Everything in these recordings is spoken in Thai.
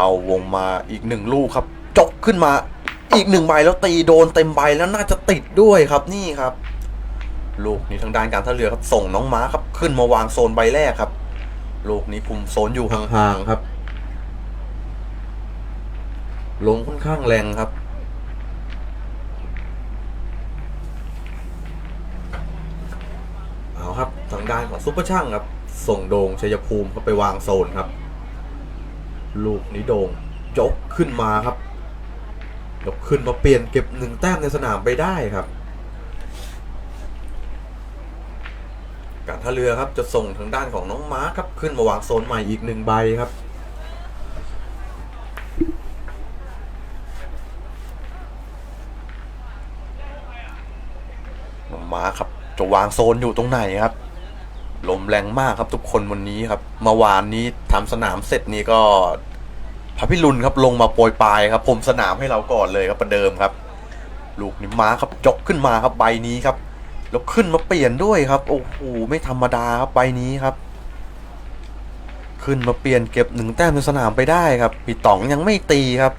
เข้าวงมาอีกหนึ่งลูกครับ จกขึ้นมาอีกหนึ่งใบแล้วตีโดนเต็มใบแล้วน่าจะติดด้วยครับนี่ครับ ลูกนี้ทางด้านการท่าเรือครับ ส่งน้องม้าครับ ขึ้นมาวางโซนใบแรกครับ ลูกนี้คุมโซนอยู่ห่างๆครับ ลงค่อนข้างแรงครับเอาครับทางด้านของซุปเปอร์ช่างครับ ส่งโดงชัยภูมิเข้าไปวางโซนครับ ลูกนี้โดงยกขึ้นมาครับยกขึ้นมาเปลี่ยนเก็บหนึ่งแต้มในสนามไปได้ครับ การท่าเรือครับจะส่งทางด้านของน้องม้าครับขึ้นมาวางโซนใหม่อีกหนึ่งใบครับน้องมาครับจะวางโซนอยู่ตรงไหนครับ ลมแรงมากครับทุกคนวันนี้ครับเมื่อวานนี้ทำสนามเสร็จนี่ก็พระพิรุณครับลงมาโปรยปลายครับผมสนามให้เราก่อนเลยครับประเดิมครับ ลูกนี้ม้าครับยกขึ้นมาครับใบนี้ครับแล้วขึ้นมาเปลี่ยนด้วยครับ โอ้โหไม่ธรรมดาครับใบนี้ครับ ขึ้นมาเปลี่ยนเก็บหนึ่งแต้มในสนามไปได้ครับพี่ต๋องยังไม่ตีครับ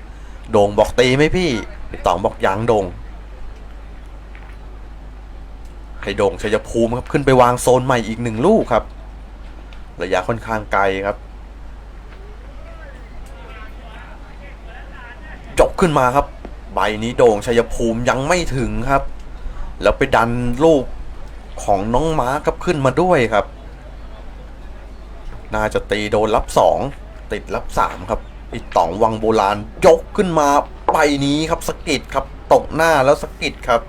โด่งบอกตีไหมพี่พี่ต๋องบอกยังโด่ง ให้โด่งชัยภูมิครับขึ้นไปวางโซนใหม่อีกหนึ่งลูกครับ ระยะค่อนข้างไกลครับจบขึ้นมาครับ ใบนี้โด่งชัยภูมิยังไม่ถึงครับ แล้วไปดันลูกของน้องม้าครับขึ้นมาด้วยครับ น่าจะตีโดนรับสองติดรับสามครับอีต๋องวังโบราณยกขึ้นมาใบนี้ครับสกิดครับตกหน้าแล้วสกิดครับ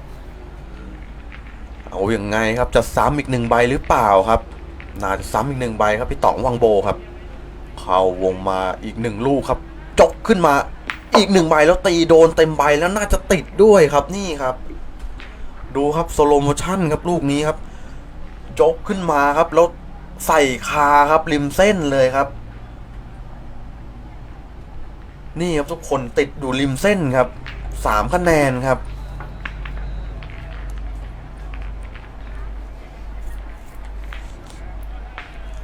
เอาอย่างไงครับจะซ้ำอีกหนึ่งใบหรือเปล่าครับน่าจะซ้ำอีกหนึ่งใบครับพี่ต๋องวังโบครับ เข้าวงมาอีกหนึ่งลูกครับจกขึ้นมาอีกหนึ่งใบแล้วตีโดนเต็มใบแล้วน่าจะติดด้วยครับนี่ครับ ดูครับโซโลโมชั่นครับลูกนี้ครับจกขึ้นมาครับแล้วใส่คาครับริมเส้นเลยครับ นี่ครับทุกคนติดอยู่ริมเส้นครับสามคะแนนครับ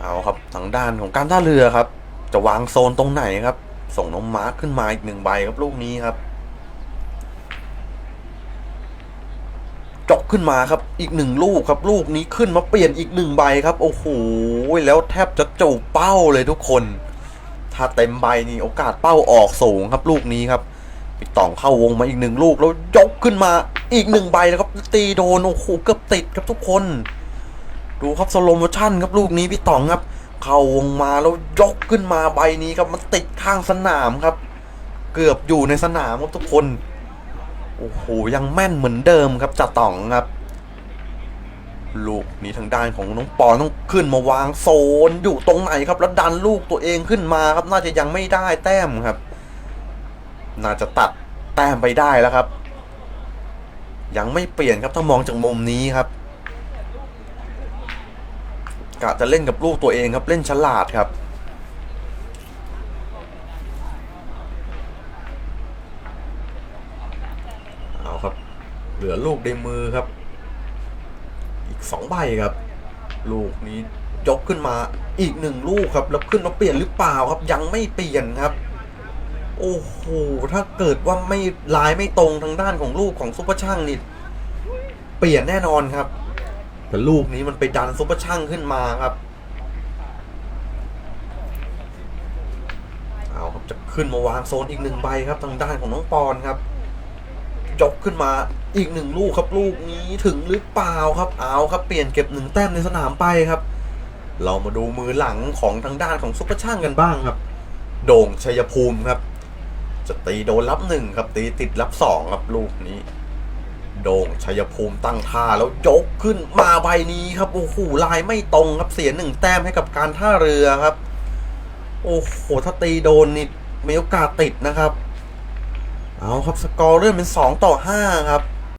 เอา ครับทางด้านของการท่าเรือครับ จะวางโซนตรงไหนครับ ส่งน้องมาร์คขึ้นมาอีกหนึ่งใบครับลูกนี้ครับจกขึ้นมาครับอีกหนึ่งลูกครับ ลูกนี้ขึ้นมาเปลี่ยนอีกหนึ่งใบครับ โอ้โหแล้วแทบจะจูบเป้าเลยทุกคน ถ้าเต็มใบนี่โอกาสเป้าออกสูงครับ ลูกนี้ครับปิดต่องเข้าวงมาอีกหนึ่งลูกแล้วยกขึ้นมาอีกหนึ่งใบแล้วครับ ตีโดนโอ้โหเกือบติดครับทุกคน ดูครับสโลโมชั่นครับลูกนี้พี่ต๋องครับ เข้าวงมาแล้วยกขึ้นมาใบนี้ครับมันติดข้างสนามครับ เกือบอยู่ในสนามครับทุกคน โอ้โหยังแม่นเหมือนเดิมครับจ่าต๋องครับ ลูกนี้ทางด้านของน้องปอต้องขึ้นมาวางโซนอยู่ตรงไหนครับแล้วดันลูกตัวเองขึ้นมาครับ น่าจะยังไม่ได้แต้มครับ น่าจะตัดแต้มไปได้แล้วครับ ยังไม่เปลี่ยนครับถ้ามองจากมุมนี้ครับ กะจะเล่นกับลูกตัวเองครับเล่นฉลาดครับเอาครับ เหลือลูกในมือครับ อีกสองใบครับ ลูกนี้ยกขึ้นมาอีกหนึ่งลูกครับ แล้วขึ้นมาเปลี่ยนหรือเปล่าครับ ยังไม่เปลี่ยนครับ โอ้โหถ้าเกิดว่าไม่ลายไม่ตรงทางด้านของลูกของซุปเปอร์ช่างนี่เปลี่ยนแน่นอนครับ แต่ลูกนี้มันไปดันซุปเปอร์ช่างขึ้นมาครับ เอาครับจะขึ้นมาวางโซนอีกหนึ่งใบครับทางด้านของน้องปอนครับยกขึ้นมาอีกหนึ่งลูกครับลูกนี้ถึงหรือเปล่าครับเอาครับเปลี่ยนเก็บหนึ่งแต้มในสนามไปครับ เรามาดูมือหลังของทางด้านของซุปเปอร์ช่างกันบ้างครับ โด่งชัยภูมิครับ จะตีโดนรับหนึ่งครับตีติดรับสองครับลูกนี้ โด่งชัยภูมิตั้งท่าแล้วยกขึ้นมาใบนี้ครับโอ้โหลายไม่ตรงครับเสียหนึ่งแต้มให้กับการท่าเรือครับ โอ้โหถ้าตีโดนนี่มีโอกาสติดนะครับ เอาครับสกอร์เรื่อนเป็นสองต่อห้าครับ